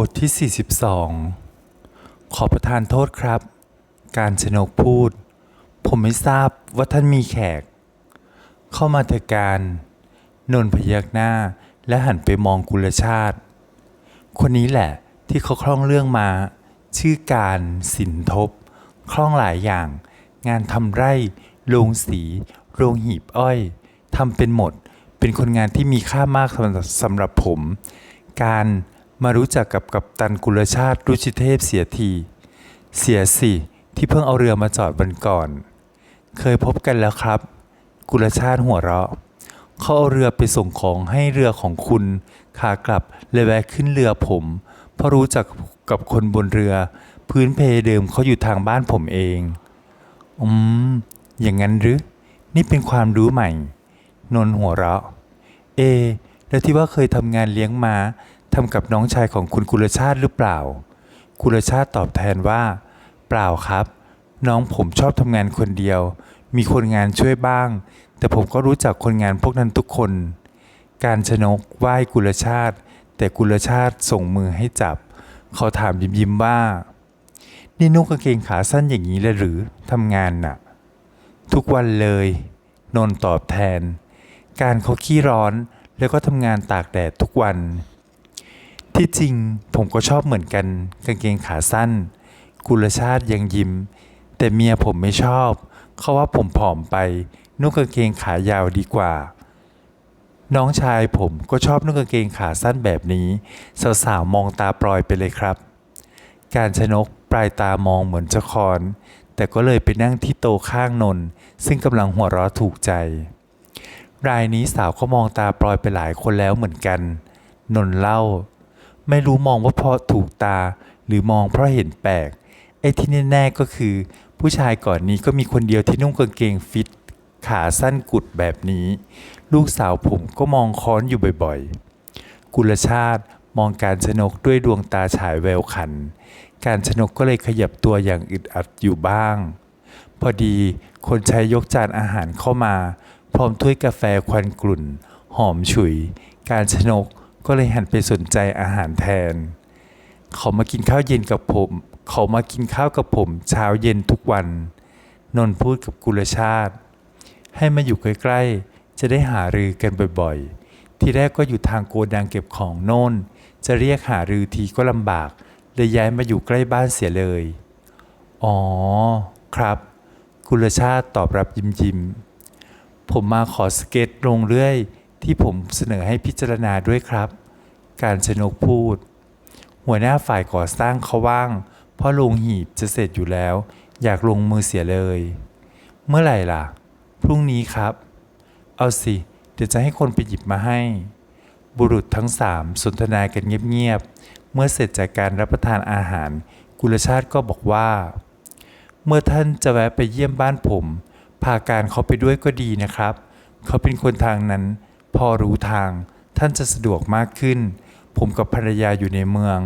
บทที่ 42 ขอประทานโทษครับ การชนกพูด ผมไม่ทราบว่าท่านมีแขก เข้ามาเถอะการ นนพยักหน้าและหันไปมองกุลชาติ คนนี้แหละที่เขาคล่องเรื่องมา ชื่อการสินทบ คล่องหลายอย่าง งานทำไร่ โรงสี โรงหีบอ้อยทำเป็นหมด เป็นคนงานที่มีค่ามากสำหรับผม การ มารู้จักกับกัปตันกุลชาติรุชิเทพเสียที เสียสิที่เพิ่งเอาเรือมาจอดบันก่อน เคยพบกันแล้วครับ กุลชาติหัวเราะ เขาเอาเรือไปส่งของให้เรือของคุณขากลับเลยแวะขึ้นเรือผม เพราะรู้จักกับคนบนเรือ พื้นเพเดิมเขาอยู่ทางบ้านผมเอง อืม อย่างนั้นหรือ นี่เป็นความรู้ใหม่ นนหัวเราะ เอ แล้วที่ว่าเคยทำงานเลี้ยงม้า ทำกับน้องชายของคุณกุลชาติหรือเปล่า กุลชาติตอบแทนว่า เปล่าครับ น้องผมชอบทำงานคนเดียว มีคนงานช่วยบ้าง แต่ผมก็รู้จักคนงานพวกนั้นทุกคน การชนกไหว้กุลชาติ แต่กุลชาติส่งมือให้จับ เขาถามยิ้มยิ้มว่า นี่นุ่งกางเกงขาสั้นอย่างนี้เลยหรือทำงานน่ะ ทุกวันเลย นนท์ตอบแทน การเขาขี้ร้อนแล้วก็ทำงานตากแดดทุกวัน ที่จริงผมก็ชอบเหมือนกันกางเกงขาสั้น กุลชาติยังยิ้ม แต่เมียผมไม่ชอบเขาว่าผมผอมไปนุ่งกางเกงขายาวดีกว่า น้องชายผมก็ชอบนุ่งกางเกงขาสั้นแบบนี้สาวๆมองตาปลอยไปเลยครับ การชนกปลายตามองเหมือนจะคอน แต่ก็เลยไปนั่งที่โตข้างนนท์ซึ่งกำลังหัวเราะถูกใจ รายนี้สาวก็มองตาปลอยไปหลายคนแล้วเหมือนกัน นนท์เล่า ไม่รู้มองว่าเพราะถูกตา หรือมองเพราะเห็นแปลกไอ้ที่แน่ๆก็คือ ผู้ชายก่อนนี้ก็มีคนเดียวที่นุ่งกางเกงฟิต ขาสั้นกุดแบบนี้ ลูกสาวผมก็มองค้อนอยู่บ่อยๆ กุลชาติมองการชนกด้วยดวงตาฉายแววขัน การชนกก็เลยขยับตัวอย่างอึดอัดอยู่บ้าง พอดีคนใช้ยกจานอาหารเข้ามา พร้อมถ้วยกาแฟควันกลุ่น หอมฉุย การชนก ก็เลยหันไปสนใจอาหารแทน เขามากินข้าวเย็นกับผม เขามากินข้าวกับผม เช้าเย็นทุกวัน นนพูดกับกุลชาติ ให้มาอยู่ใกล้ๆ จะได้หารือกันบ่อยๆ ที่แรกก็อยู่ทางโกดังเก็บของโน่น จะเรียกหารือทีก็ลำบาก เลยย้ายมาอยู่ใกล้บ้านเสียเลย อ๋อ ครับ กุลชาติตอบรับยิ้มยิ้มๆผมมาขอสเก็ตลงเรื่อย ที่ผมเสนอให้พิจารณาด้วยครับ การชนกพูด หัวหน้าฝ่ายก่อสร้างเขาว่าง เพราะโรงหีบจะเสร็จอยู่แล้ว อยากลงมือเสียเลย เมื่อไหร่ล่ะ พรุ่งนี้ครับ เอาสิ เดี๋ยวจะให้คนไปหยิบมาให้ บุรุษทั้งสามสนทนากันเงียบๆ เมื่อเสร็จจากการรับประทานอาหาร กุลชาติก็บอกว่า เมื่อท่านจะแวะไปเยี่ยมบ้านผม พาการเขาไปด้วยก็ดีนะครับ เขาเป็นคนทางนั้น พอรู้ทางท่านจะสะดวกมากขึ้น ผมกับภรรยาอยู่ในเมือง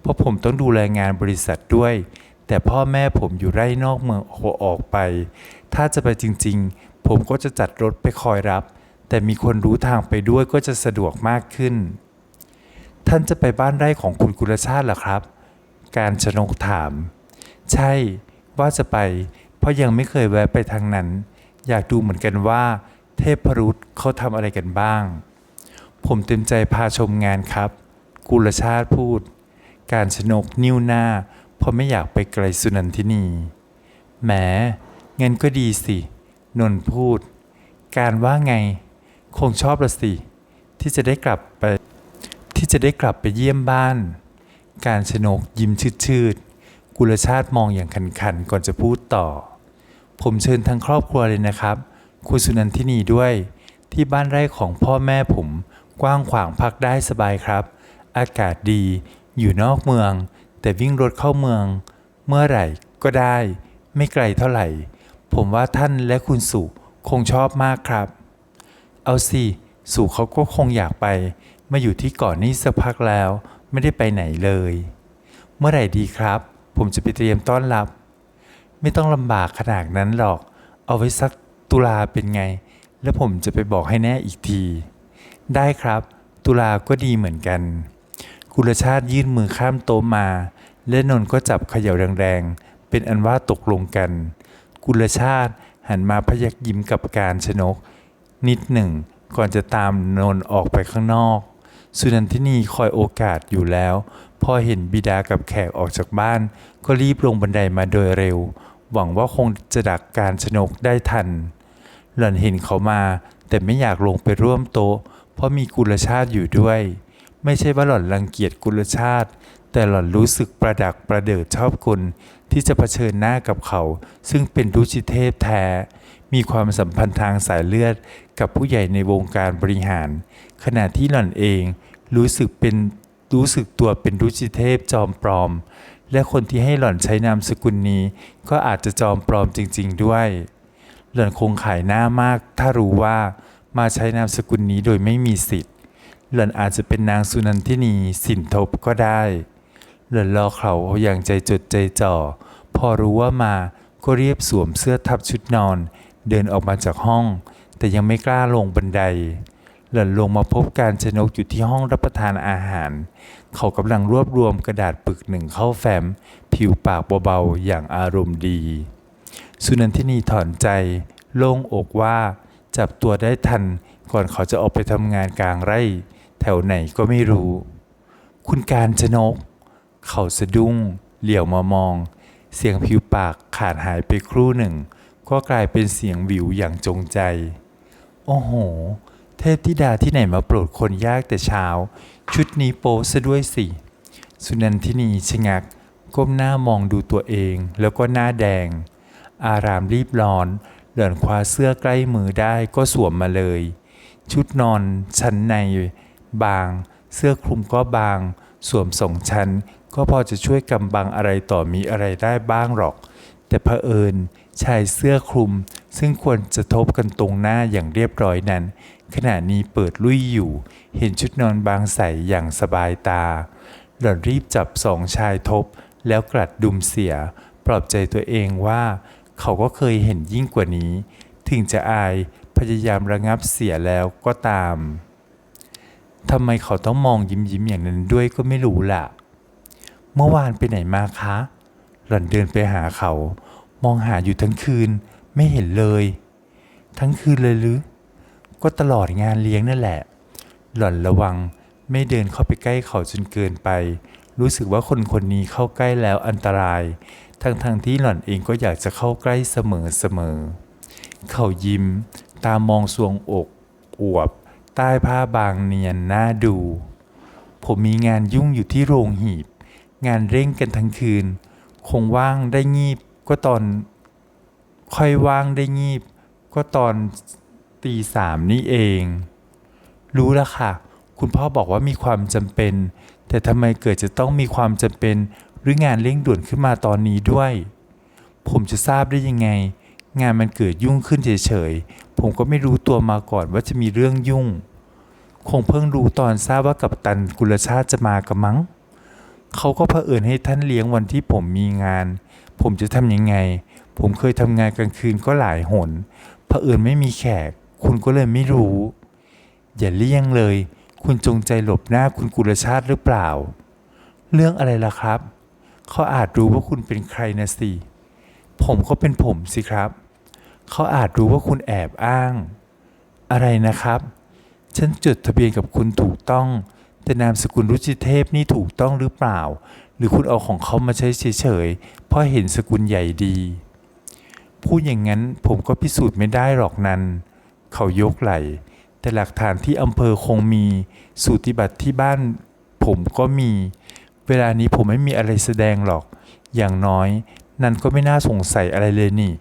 เพราะผมต้องดูแลงานบริษัทด้วย แต่พ่อแม่ผมอยู่ไร่นอกเมืองโอออกไป ถ้าจะไปจริงๆ ผมก็จะจัดรถไปคอยรับ แต่มีคนรู้ทางไปด้วยก็จะสะดวกมากขึ้น ท่านจะไปบ้านไร่ของคุณกุลชาติเหรอครับ การชนกถาม ใช่ว่าจะไป เพราะยังไม่เคยแวะไปทางนั้น อยากดูเหมือนกันว่า เทพรุษเขาทำอะไรกันบ้าง ผมเต็มใจพาชมงานครับ กุลชาติพูด การชนกนิ้วหน้า เพราะไม่อยากไปไกลสุนันทินีแหมงั้นก็ดีสิ นนท์พูด การว่าไง คงชอบละสิ ที่จะได้กลับไป ที่จะได้กลับไปเยี่ยมบ้าน การชนกยิ้มชืดๆ กุลชาติมองอย่างขันๆก่อนจะพูดต่อ ผมเชิญทั้งครอบครัวเลยนะครับ คุณสุนันทินีด้วย ที่บ้านไร่ของพ่อแม่ผม กว้างขวางพักได้สบายครับ อากาศดี อยู่นอกเมือง แต่วิ่งรถเข้าเมือง เมื่อไหร่ก็ได้ ไม่ไกลเท่าไหร่ ผมว่าท่านและคุณสุคงชอบมากครับ เอาสิสู่เขาก็คงอยากไป มาอยู่ที่เก่อนนี่สักพักแล้ว ไม่ได้ไปไหนเลย เมื่อไหร่ดีครับ ผมจะไปเตรียมต้อนรับ ไม่ต้องลำบากขนาดนั้นหรอก เอาไว้สัก ตุลาเป็นไง แล้วผมจะไปบอกให้แน่อีกที ได้ครับ ตุลาก็ดีเหมือนกัน กุลชาติยื่นมือข้ามโต๊ะมา และนนท์ก็จับเขย่าแรงๆ เป็นอันว่าตกลงกัน กุลชาติหันมาพยักยิ้มกับการชนก นิดหนึ่งก่อนจะตามนนท์ออกไปข้างนอก สุนันทินีคอยโอกาสอยู่แล้ว พอเห็นบิดากับแขกออกจากบ้าน ก็รีบลงบันไดมาโดยเร็ว หวังว่าคงจะดักการชนกได้ทัน หล่อนเห็นเขามา แต่ไม่อยากลงไปร่วมโต๊ะ เพราะมีกุลชาติอยู่ด้วย ไม่ใช่ว่าหล่อนรังเกียจกุลชาติ แต่หล่อนรู้สึกประดักประเดิดชอบคนที่จะเผชิญหน้ากับเขา ซึ่งเป็นรุชิเทพแท้ มีความสัมพันธ์ทางสายเลือดกับผู้ใหญ่ในวงการบริหาร ขณะที่หล่อนเองรู้สึกเป็นรู้สึกตัวเป็นรุชิเทพจอมปลอม และคนที่ให้หล่อนใช้นามสกุลนี้ ก็อาจจะจอมปลอมจริง ๆ ด้วย หล่อนคงขายหน้ามาก ถ้ารู้ว่ามาใช้นามสกุลนี้โดยไม่มีสิทธิ์ หล่อนอาจจะเป็นนางสุนันทินีสินทบก็ได้ หล่อนรอเขาอย่างใจจดใจจ่อ พอรู้ว่ามาก็เรียบสวมเสื้อทับชุดนอน เดินออกมาจากห้อง แต่ยังไม่กล้าลงบันได หล่อนลงมาพบการชนกอยู่ที่ห้องรับประทานอาหาร เขากำลังรวบรวมกระดาษปึกหนึ่งเข้าแฟ้มผิวปากเบาๆอย่างอารมณ์ดี สุนันทินีถอนใจ โล่งอกว่าจับตัวได้ทันก่อนเขาจะออกไปทำงานกลางไร่ แถวไหนก็ไม่รู้ คุณการชนก เขาสะดุ้ง เหลียวมามอง เสียงผิวปากขาดหายไปครู่หนึ่ง ก็กลายเป็นเสียงวิวอย่างจงใจ โอ้โห เทพธิดาที่ไหนมาโปรดคนยากแต่เช้า ชุดนี้โป๊ซะด้วยสิ สุนันทินีชะงัก ก้มหน้ามองดูตัวเองแล้วก็หน้าแดง อารามรีบร้อน เหลื่อนคว้าเสื้อใกล้มือได้ก็สวมมาเลย ชุดนอนชั้นใน บาง เสื้อคลุมก็บาง สวมสองชั้น ก็พอจะช่วยกำบังอะไรต่อมีอะไรได้บ้างหรอก แต่เผอิญชายเสื้อคลุม ซึ่งควรจะทบกันตรงหน้าอย่างเรียบร้อยนั้น ขณะนี้เปิดลุยอยู่ เห็นชุดนอนบางใสอย่างสบายตา หล่อนรีบจับสองชายทบแล้วกลัดดุมเสีย ปลอบใจตัวเองว่า เขาก็เคยเห็นยิ่งกว่านี้ ถึงจะอายพยายามระงับเสียแล้วก็ตามทำไมเขาต้องมองยิ้มยิ้มๆอย่างนั้นด้วยก็ไม่รู้ล่ะ เมื่อวานไปไหนมาคะ หล่อนเดินไปหาเขา มองหาอยู่ทั้งคืนไม่เห็นเลย ทั้งคืนเลยหรือ ก็ตลอดงานเลี้ยงนั่นแหละ หล่อนระวังไม่เดินเข้าไปใกล้เขาจนเกินไป รู้สึกว่าคนคนนี้เข้าใกล้แล้วอันตราย ทั้งๆทที่หล่อนเองก็อยากจะเข้าใกล้เสมอเสมอ เขายิ้ม ตามองสวงอกอวบ ใต้ผ้าบางเนียนน่าดู ผมมีงานยุ่งอยู่ที่โรงหีบ งานเร่งกันทั้งคืน คงว่างได้งีบก็ตอน ค่อยว่างได้งีบ ก็ตอนตีสามนี่เอง รู้แล้วค่ะ คุณพ่อบอกว่ามีความจำเป็น แต่ทำไมเกิดจะต้องมีความจำเป็น หรืองานเร่งด่วนขึ้นมาตอนนี้ด้วย ผมจะทราบได้ยังไง งานมันเกิดยุ่งขึ้นเฉยๆ ผมก็ไม่รู้ตัวมาก่อนว่าจะมีเรื่องยุ่ง คงเพิ่งรู้ตอนทราบว่ากับตันกุลชาติจะมากระมัง เขาก็เผอิญให้ท่านเลี้ยงวันที่ผมมีงาน ผมจะทำยังไง ผมเคยทำงานกลางคืนก็หลายหนเผอิญไม่มีแขก คุณก็เลยไม่รู้ อย่าเลี่ยงเลย คุณจงใจหลบหน้าคุณกุลชาติหรือเปล่า เรื่องอะไรล่ะครับ เขาอาจรู้ว่าคุณเป็นใครนะสิ ผมก็เป็นผมสิครับ เขาอาจรู้ว่าคุณแอบอ้าง อะไรนะครับ ฉันจดทะเบียนกับคุณถูกต้อง แต่นามสกุลรุจิเทพนี่ถูกต้องหรือเปล่า หรือคุณเอาของเขามาใช้เฉยๆ เพราะเห็นสกุลใหญ่ดี พูดอย่างนั้นผมก็พิสูจน์ไม่ได้หรอกนันเขายกไหล่แต่หลักฐานที่อำเภอคงมีสูติบัตรที่บ้านผมก็มี เวลานี้ผมไม่มีอะไรแสดงหรอก อย่างน้อย นันก็ไม่น่าสงสัยอะไรเลยนี่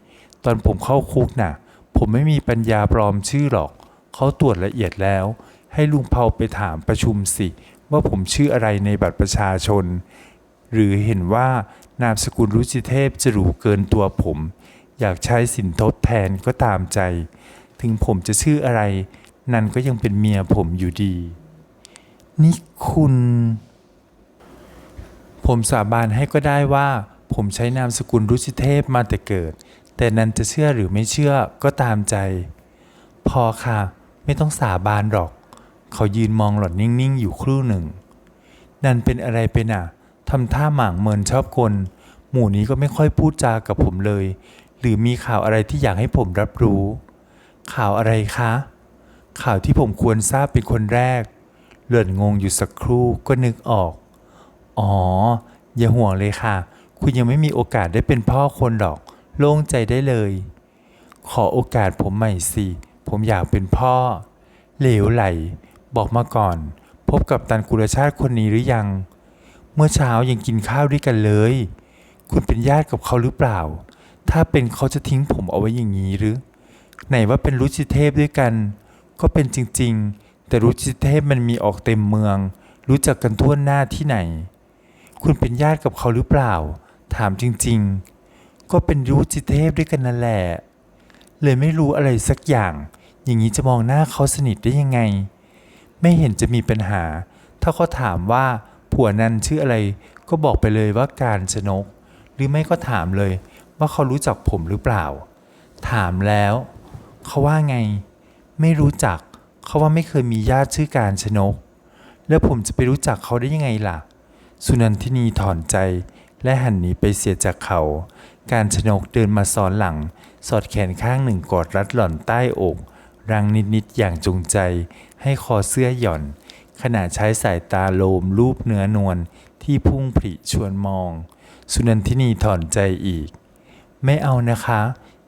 ตอนผมเข้าคุกน่ะ ผมไม่มีปัญญาปลอมชื่อหรอก เขาตรวจละเอียดแล้ว ให้ลุงเผาไปถามประชุมสิ ว่าผมชื่ออะไรในบัตรประชาชน หรือเห็นว่านามสกุลรุจิเทพจะหรูเกินตัวผม อยากใช้สินทดแทนก็ตามใจ ถึงผมจะชื่ออะไร นันก็ยังเป็นเมียผมอยู่ดี นี่คุณ ผมสาบานให้ก็ได้ว่า ผมใช้นามสกุลรุชิเทพมาแต่เกิด แต่นันจะเชื่อหรือไม่เชื่อก็ตามใจ พอค่ะ ไม่ต้องสาบานหรอก เขายืนมองหล่อนนิ่งๆ อยู่ครู่หนึ่ง นันเป็นอะไรไปน่ะทำท่าหมางเมินชอบกลหมู่นี้ก็ไม่ค่อยพูดจากับผมเลย หรือมีข่าวอะไรที่อยากให้ผมรับรู้ ข่าวอะไรคะ ข่าวที่ผมควรทราบเป็นคนแรก เลื่อนงงอยู่สักครู่ก็นึกออก อ๋อ อย่าห่วงเลยค่ะ คุณยังไม่มีโอกาสได้เป็นพ่อคนหรอก โล่งใจได้เลย ขอโอกาสผมใหม่สิ ผมอยากเป็นพ่อ เหลวไหล บอกมาก่อน พบกับตันกุลชาติคนนี้หรือยัง เมื่อเช้ายังกินข้าวด้วยกันเลย คุณเป็นญาติกับเขาหรือเปล่า ถ้าเป็นเขาจะทิ้งผมเอาไว้อย่างนี้หรือ ไหนว่าเป็นรุจิเทพด้วยกัน ก็เป็นจริงๆ แต่รุจิเทพมันมีออกเต็มเมือง รู้จักกันทั่วหน้าที่ไหน คุณเป็นญาติกับเขาหรือเปล่า ถามจริง ๆ ก็เป็นรุจิเทพด้วยกันนั่นแหละ เลยไม่รู้อะไรสักอย่าง อย่างนี้จะมองหน้าเขาสนิทได้ยังไง ไม่เห็นจะมีปัญหา ถ้าเขาถามว่าผัวนั้นชื่ออะไร ก็บอกไปเลยว่าการชนก หรือไม่ก็ถามเลยว่าเขารู้จักผมหรือเปล่า ถามแล้ว เขาว่าไง ไม่รู้จัก เขาว่าไม่เคยมีญาติชื่อการชนก แล้วผมจะไปรู้จักเขาได้ยังไงล่ะ สุนันทินีถอนใจและหันหนีไปเสียจากเขา การชนกเดินมาซ้อนหลัง สอดแขนข้างหนึ่งกอดรัดหล่อนใต้อกรังนิดๆอย่างจงใจ ให้คอเสื้อหย่อน ขณะใช้สายตาโลมรูปเนื้อนวลที่พุ่งผริชวนมอง สุนันทินีถอนใจอีก ไม่เอานะคะ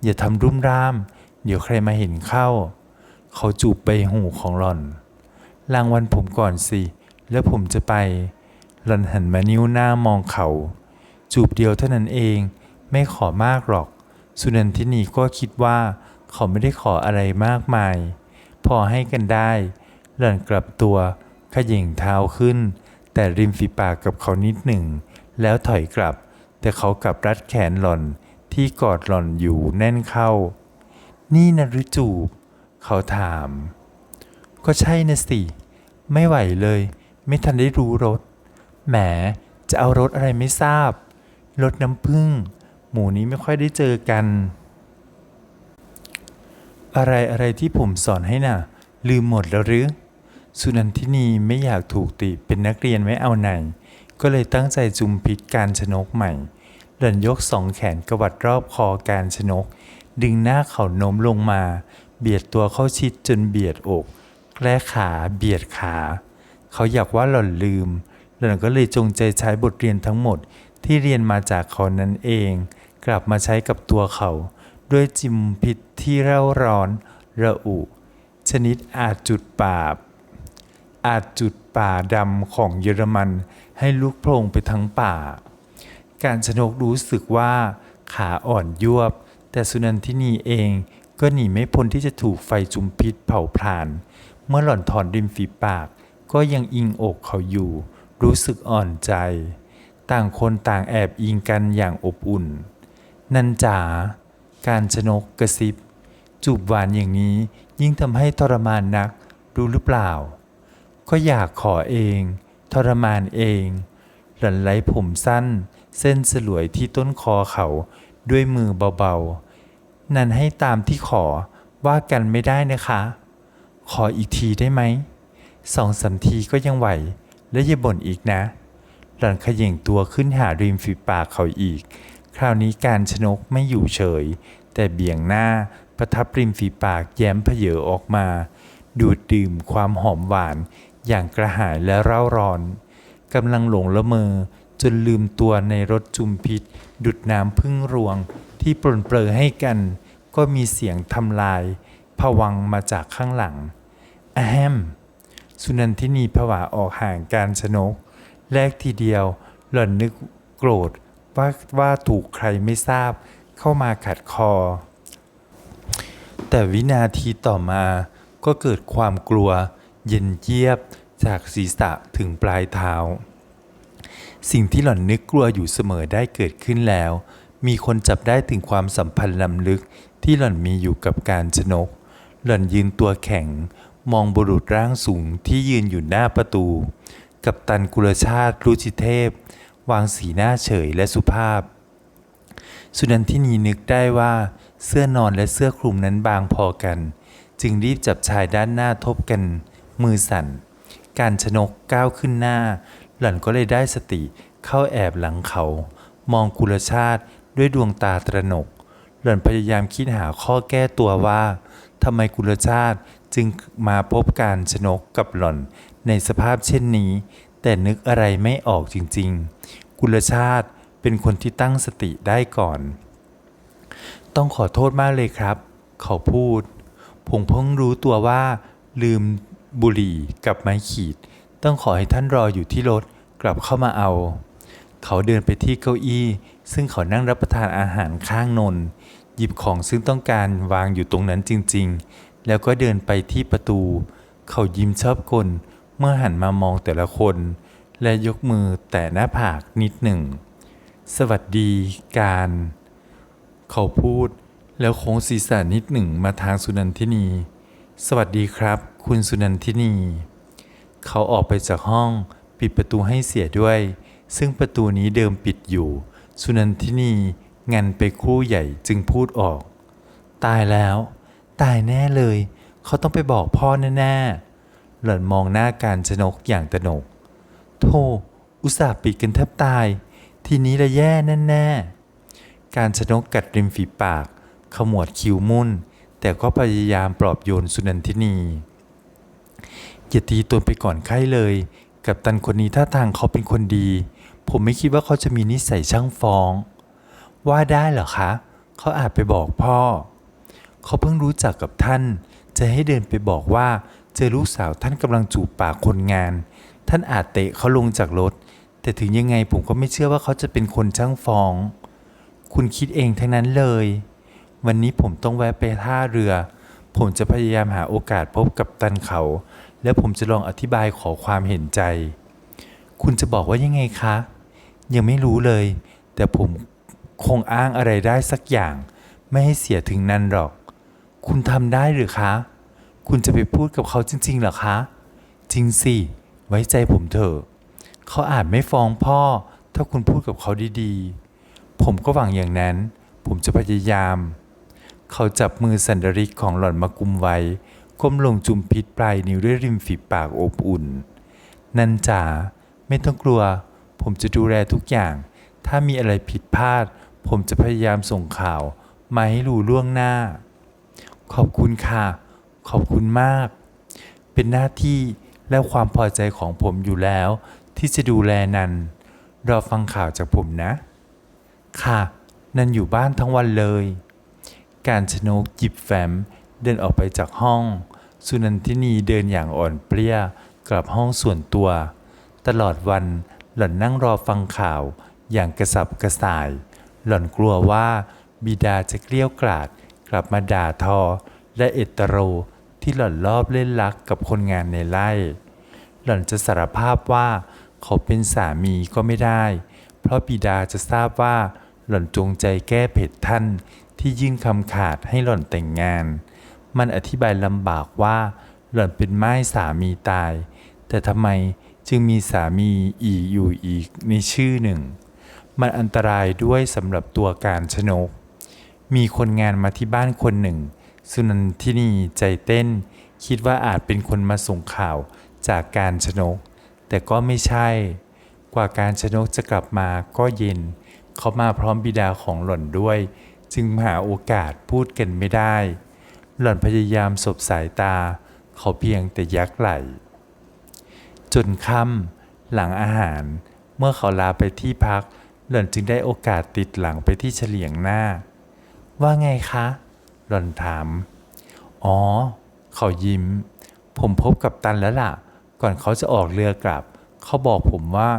อย่าทำรุ่มร่าม เดี๋ยวใครมาเห็นเข้า เขาจูบใบหูของหล่อน รางวัลผมก่อนสิ แล้วผมจะไป หล่อนหันมานิ้วหน้ามองเขา จูบเดียวเท่านั้นเองไม่ขอมากหรอก สุนันทินีก็คิดว่าเขาไม่ได้ขออะไรมากมาย พอให้กันได้ หล่อนกลับตัวขย่งเท้าขึ้น แต่ริมฝีปากกับเขานิดหนึ่ง แล้วถอยกลับ แต่เขากลับรัดแขนหล่อนที่กอดหล่อนอยู่แน่นเข้า นี่นะหรือจูบ เขาถาม ก็ใช่นะสิ ไม่ไหวเลย ไม่ทันได้รู้รส แหม จะเอารสอะไรไม่ทราบรสน้ำผึ้ง หมูนี้ไม่ค่อยได้เจอกัน อะไรอะไรที่ผมสอนให้น่ะ ลืมหมดแล้วหรือ สุนันทินีไม่อยากถูกติเป็นนักเรียนไม่เอาไหน ก็เลยตั้งใจจุมพิษการชนกใหม่ หล่อนยกสองแขนกวัดรอบคอการชนก ดึงหน้าเขาโน้มลงมา เบียดตัวเข้าชิดจนเบียดอก แกละขาเบียดขา เขาอยากว่าหล่อนลืม หล่อนก็เลยจงใจใช้บทเรียนทั้งหมดที่เรียนมาจากเขานั้นเอง กลับมาใช้กับตัวเขา ด้วยจิมพิษที่เร่าร้อนระอุ ชนิดอาจจุดป่าอาจจุดป่าดำของเยอรมันให้ลุกโพลงไปทั้งป่า การชนกรู้สึกว่าขาอ่อนยวบ แต่สุนันทินีเองก็หนีไม่พ้นที่จะถูกไฟจุมพิษเผาพลานเมื่อหล่อนถอนริมฝีปาก ก็ยังอิงอกเขาอยู่ รู้สึกอ่อนใจ ต่างคนต่างแอบอิงกันอย่างอบอุ่น นันจ๋าการชนกกระซิบ จูบหวานอย่างนี้ยิ่งทำให้ทรมานนักรู้หรือเปล่า ก็อยากขอเอง ทรมานเอง หล่นไหลผมสั้น เส้นสลวยที่ต้นคอเขาด้วยมือเบาๆ นันให้ตามที่ขอว่ากันไม่ได้นะคะ ขออีกทีได้ไหมสองสามทีก็ยังไหว และอย่าบ่นอีกนะ หล่อนขย่งตัวขึ้นหาริมฝีปากเขาอีก คราวนี้การชนกไม่อยู่เฉย แต่เบี่ยงหน้าประทับริมฝีปากแย้มเพเยอออกมา ดูดดื่มความหอมหวานอย่างกระหายและเร่าร้อนกำลังหลงละเมอจนลืมตัวในรถจุมพิษ ดุดน้ำพึ่งรวงที่ปรนเปรอให้กัน ก็มีเสียงทำลายผวังมาจากข้างหลังอะแฮม สุนันทินีผวาออกห่างการชนก แรกทีเดียว หล่อนนึกโกรธว่าว่าถูกใครไม่ทราบเข้ามาขัดคอ แต่วินาทีต่อมาก็เกิดความกลัว เย็นเยียบจากศีรษะถึงปลายเท้า สิ่งที่หล่อนนึกกลัวอยู่เสมอได้เกิดขึ้นแล้ว มีคนจับได้ถึงความสัมพันธ์ล้ำลึกที่หล่อนมีอยู่กับการชนก หล่อนยืนตัวแข็ง มองบุรุษร่างสูงที่ยืนอยู่หน้าประตู กับตันกุลชาติรุจิเทพ วางสีหน้าเฉยและสุภาพ สุนันทินีนึกได้ว่าเสื้อนอนและเสื้อคลุมนั้นบางพอกัน จึงรีบจับชายด้านหน้าทบกัน มือสั่น การชนกก้าวขึ้นหน้า หล่อนก็เลยได้สติเข้าแอบหลังเขา มองกุลชาติด้วยดวงตาตระหนก หล่อนพยายามคิดหาข้อแก้ตัวว่าทำไมกุลชาติ จึงมาพบการชนกกับหล่อนในสภาพเช่นนี้ แต่นึกอะไรไม่ออกจริงๆ กุลชาติเป็นคนที่ตั้งสติได้ก่อน ต้องขอโทษมากเลยครับ เขาพูด ผมเพิ่งรู้ตัวว่า ลืมบุหรี่กับไม้ขีด ต้องขอให้ท่านรออยู่ที่รถกลับเข้ามาเอา เขาเดินไปที่เก้าอี้ ซึ่งเขานั่งรับประทานอาหารข้างนน หยิบของซึ่งต้องการวางอยู่ตรงนั้นจริงๆ แล้วก็เดินไปที่ประตู เขายิ้มชอบกลเมื่อหันมามองแต่ละคน และยกมือแตะหน้าผากนิดหนึ่ง สวัสดีการ เขาพูดแล้วโค้งศีรษะนิดหนึ่งมาทางสุนันทินี สวัสดีครับ คุณสุนันทินี เขาออกไปจากห้องปิดประตูให้เสียด้วย ซึ่งประตูนี้เดิมปิดอยู่ สุนันทินีงันไปคู่ใหญ่จึงพูดออก ตายแล้ว ตายแน่เลย เขาต้องไปบอกพ่อแน่ๆ หล่อนมองหน้าการชนกอย่างตระหนก โธ่อุตส่าห์ปิดกันแทบตาย ทีนี้ละแย่แน่ๆ การชนกกัดริมฝีปาก ขมวดคิ้วมุ่น แต่ก็พยายามปลอบโยนสุนันทินีอย่าตีตนไปก่อนไข้เลย กับตันคนนี้ท่าทางเขาเป็นคนดี ผมไม่คิดว่าเขาจะมีนิสัยช่างฟ้อง ว่าได้เหรอคะ เขาอาจไปบอกพ่อ เขาเพิ่งรู้จักกับท่าน จะให้เดินไปบอกว่าเจอลูกสาวท่านกำลังจูบปากคนงาน ท่านอาจเตะเขาลงจากรถ แต่ถึงยังไงผมก็ไม่เชื่อว่าเขาจะเป็นคนช่างฟ้อง คุณคิดเองทั้งนั้นเลย วันนี้ผมต้องแวะไปท่าเรือ ผมจะพยายามหาโอกาสพบกับตันเขา แล้วผมจะลองอธิบายขอความเห็นใจ คุณจะบอกว่ายังไงคะ ยังไม่รู้เลย แต่ผมคงอ้างอะไรได้สักอย่าง ไม่ให้เสียถึงนั่นหรอก คุณทำได้หรือคะ คุณจะไปพูดกับเขาจริงๆหรอคะ จริงสิ ไว้ใจผมเถอะ เขาอาจไม่ฟ้องพ่อ ถ้าคุณพูดกับเขาดีๆ ผมก็หวังอย่างนั้น ผมจะพยายาม เขาจับมือสันดริกของหล่อนมากุมไว้ ก้มลงจุมพิษปลายนิ้วด้วยริมฝีปากอบอุ่น นันจ๋า ไม่ต้องกลัว ผมจะดูแลทุกอย่าง ถ้ามีอะไรผิดพลาด ผมจะพยายามส่งข่าวมาให้รู้ล่วงหน้า ขอบคุณค่ะ ขอบคุณมาก เป็นหน้าที่และความพอใจของผมอยู่แล้ว ที่จะดูแลนันรอฟังข่าวจากผมนะ ค่ะ นันอยู่บ้านทั้งวันเลย การชนกหยิบแฟ้มเดินออกไปจากห้อง สุนันทินีเดินอย่างอ่อนเปรี้ยกลับห้องส่วนตัว ตลอดวันหล่อนนั่งรอฟังข่าวอย่างกระสับกระส่าย หล่อนกลัวว่าบิดาจะเกลี้ยวกราด กลับมาด่าทอ และเอตโรที่หล่อนรอบเล่นลักกับคนงานในไร่ หล่อนจะสารภาพว่าเขาเป็นสามีก็ไม่ได้ เพราะบิดาจะทราบว่าหล่อนจงใจแก้เผ็ดท่านที่ยื่นคำขาดให้หล่อนแต่งงาน มันอธิบายลำบากว่าหล่อนเป็นไม้สามีตาย แต่ทำไมจึงมีสามีอีอยู่อีกในชื่อหนึ่ง มันอันตรายด้วยสำหรับตัวการชนก มีคนงานมาที่บ้านคนหนึ่ง สุนันทินีใจเต้น คิดว่าอาจเป็นคนมาส่งข่าวจากการชนก แต่ก็ไม่ใช่ กว่าการชนกจะกลับมาก็เย็น เขามาพร้อมบิดาของหล่อนด้วย จึงหาโอกาสพูดกันไม่ได้ หล่อนพยายามสบสายตา เขาเพียงแต่ยักไหล จนค่ำหลังอาหาร เมื่อเขาลาไปที่พัก หล่อนจึงได้โอกาสติดหลังไปที่เฉลียงหน้า ว่าไงคะ หล่อนถาม อ๋อ เขายิ้ม ผมพบกับตันแล้วล่ะ ก่อนเขาจะออกเรือกลับ เขาบอกผมว่า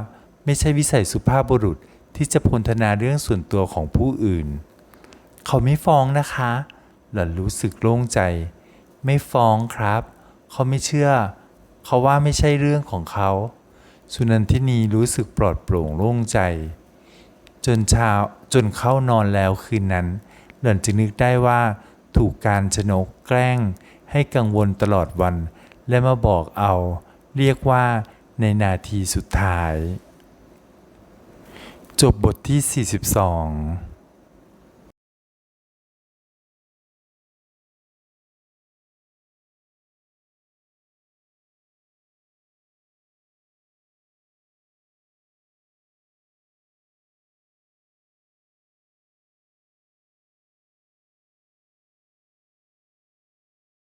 ไม่ใช่วิสัยสุภาพบุรุษที่จะพนธนาเรื่องส่วนตัวของผู้อื่น เขาไม่ฟ้องนะคะ หล่อนรู้สึกโล่งใจ ไม่ฟ้องครับ เขาไม่เชื่อ เขาว่าไม่ใช่เรื่องของเขา สุนันทินีรู้สึกปลอดโปร่งโล่งใจ จนเช้าจนเข้านอนแล้วคืนนั้น หล่อนจึงนึกได้ว่า ถูกการชนกแกล้ง ให้กังวลตลอดวัน และมาบอกเอา เรียกว่าในนาทีสุดท้าย จบบทที่ 42